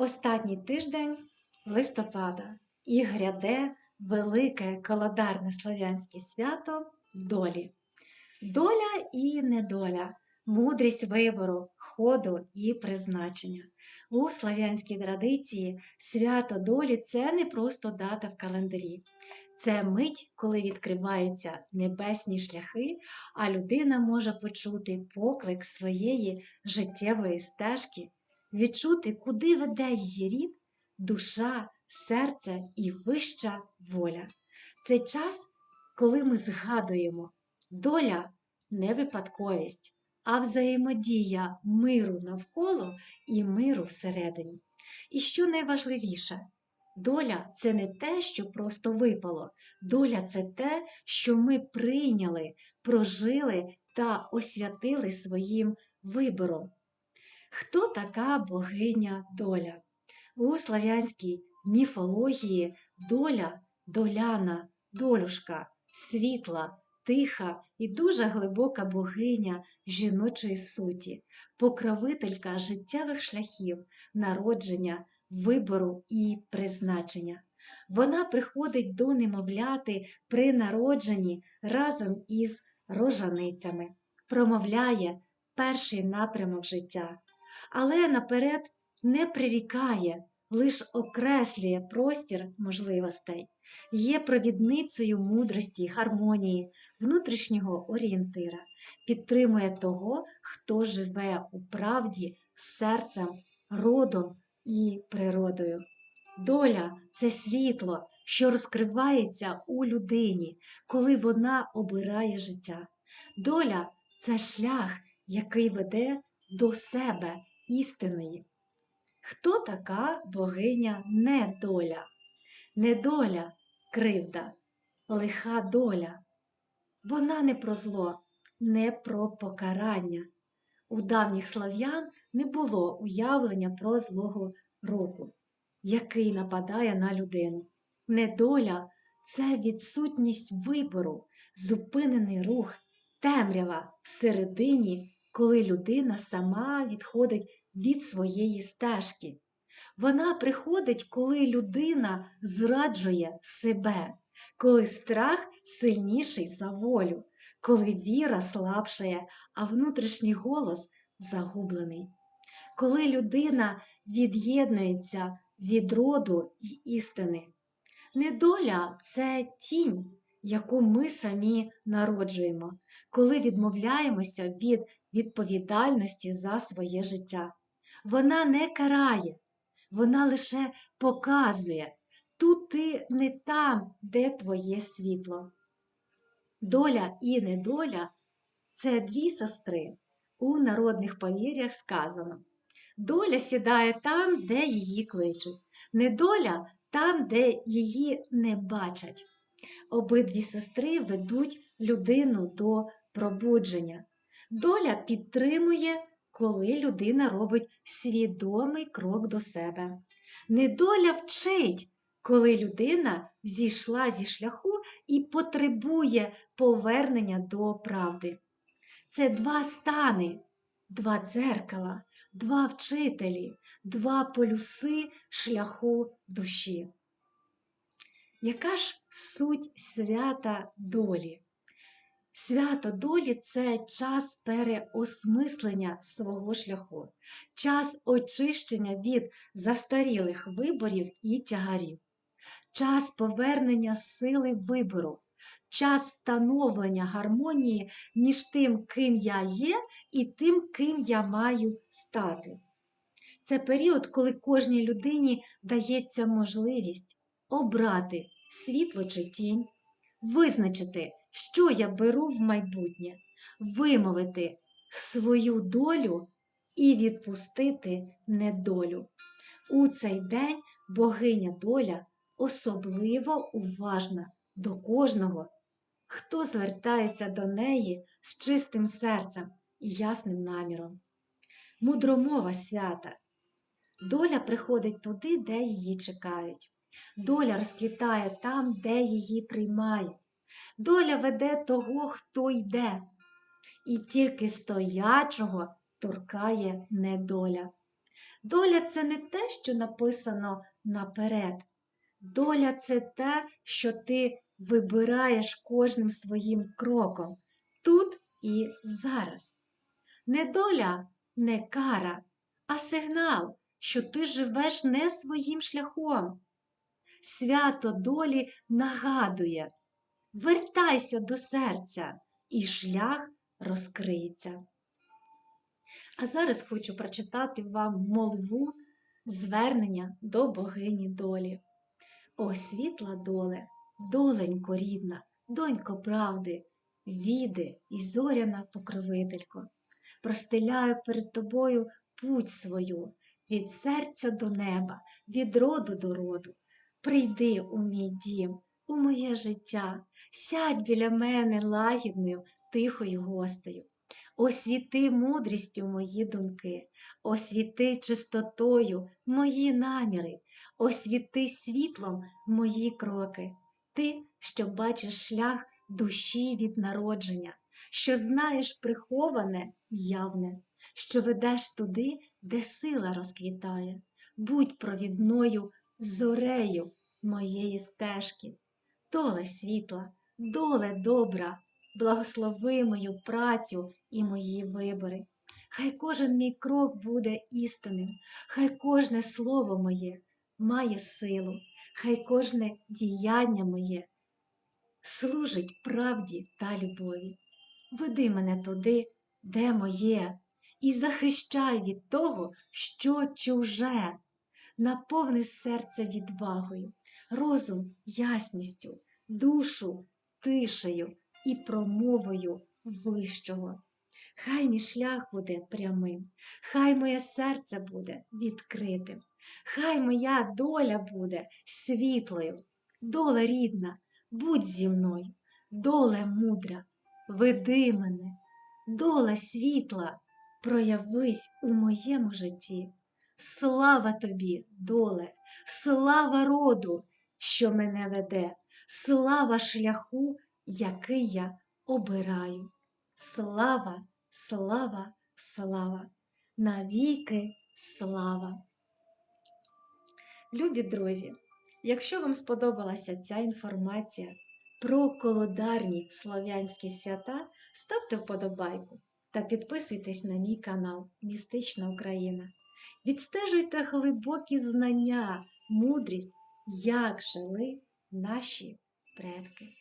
Останній тиждень листопада і гряде велике календарне слов'янське свято долі. Доля і недоля, мудрість вибору, ходу і призначення. У слав'янській традиції свято долі це не просто дата в календарі. Це мить, коли відкриваються небесні шляхи, а людина може почути поклик своєї життєвої стежки відчути, куди веде її рід, душа, серце і вища воля. Це час, коли ми згадуємо, доля не випадковість, а взаємодія миру навколо і миру всередині. І що найважливіше, доля це не те, що просто випало, доля це те, що ми прийняли, прожили та освятили своїм вибором. Хто така богиня доля? У слав'янській міфології доля доляна, долюшка, світла, тиха і дуже глибока богиня жіночої суті, покровителька життєвих шляхів, народження, вибору і призначення. Вона приходить до немовляти при народженні разом із рожаницями, промовляє перший напрямок життя але наперед не прирікає, лиш окреслює простір можливостей, є провідницею мудрості, гармонії, внутрішнього орієнтира, підтримує того, хто живе у правді серцем, родом і природою. Доля це світло, що розкривається у людині, коли вона обирає життя. Доля це шлях, який веде до себе істиної. Хто така богиня недоля? Недоля кривда, лиха доля. Вона не про зло, не про покарання. У давніх слав'ян не було уявлення про злого року, який нападає на людину. Недоля це відсутність вибору, зупинений рух, темрява всередині, коли людина сама відходить від своєї стежки. Вона приходить, коли людина зраджує себе, коли страх сильніший за волю, коли віра слабшає, а внутрішній голос загублений. Коли людина від'єднується від роду і істини. Недоля це тінь, яку ми самі народжуємо, коли відмовляємося від відповідальності за своє життя. Вона не карає, вона лише показує тут ти не там, де твоє світло. Доля і недоля це дві сестри. У народних повір'ях сказано. Доля сідає там, де її кличуть, недоля там, де її не бачать. Обидві сестри ведуть людину до пробудження. Доля підтримує коли людина робить свідомий крок до себе. Недоля вчить, коли людина зійшла зі шляху і потребує повернення до правди. Це два стани, два дзеркала, два вчителі, два полюси шляху душі. Яка ж суть свята долі? Свято долі це час переосмислення свого шляху, час очищення від застарілих виборів і тягарів, час повернення сили вибору, час встановлення гармонії між тим, ким я є, і тим, ким я маю стати. Це період, коли кожній людині дається можливість обрати світло чи тінь, визначити що я беру в майбутнє, вимовити свою долю і відпустити недолю. У цей день богиня доля особливо уважна до кожного, хто звертається до неї з чистим серцем і ясним наміром. Мудромова свята. Доля приходить туди, де її чекають. Доля розквітає там, де її приймають. Доля веде того, хто йде, і тільки стоячого торкає недоля. Доля це не те, що написано наперед. Доля це те, що ти вибираєш кожним своїм кроком, тут і зараз. Не доля, не кара, а сигнал, що ти живеш не своїм шляхом. Свято долі нагадує, вертайся до серця, і шлях розкриється. А зараз хочу прочитати вам молву звернення до богині долі. О, світла доле, доленько рідна, донько правди, віди і зоряна покровителько, простеляю перед тобою путь свою від серця до неба, від роду до роду. Прийди у мій дім, у моє життя, сядь біля мене лагідною, тихою гостею. Освіти мудрістю мої думки, освіти чистотою мої наміри, освіти світлом мої кроки. Ти, що бачиш шлях душі від народження, що знаєш приховане явне, що ведеш туди, де сила розквітає, будь провідною зорею моєї стежки. Доле світла, доле добра, благослови мою працю і мої вибори. Хай кожен мій крок буде істинним, хай кожне слово моє має силу, хай кожне діяння моє служить правді та любові. Веди мене туди, де моє, і захищай від того, що чуже, наповни серце відвагою, розум ясністю, душу тишею і промовою вищого. Хай мій шлях буде прямим, хай моє серце буде відкритим, хай моя доля буде світлою, доля рідна, будь зі мною, доле мудра, веди мене, доля світла, проявись у моєму житті. Слава тобі, доле, слава роду, що мене веде, слава шляху, який я обираю. Слава, слава, слава, навіки слава. Любі друзі, якщо вам сподобалася ця інформація про колодарні слов'янські свята, ставте вподобайку та підписуйтесь на мій канал Містична Україна. Відстежуйте глибокі знання, мудрість, як жили наші предки.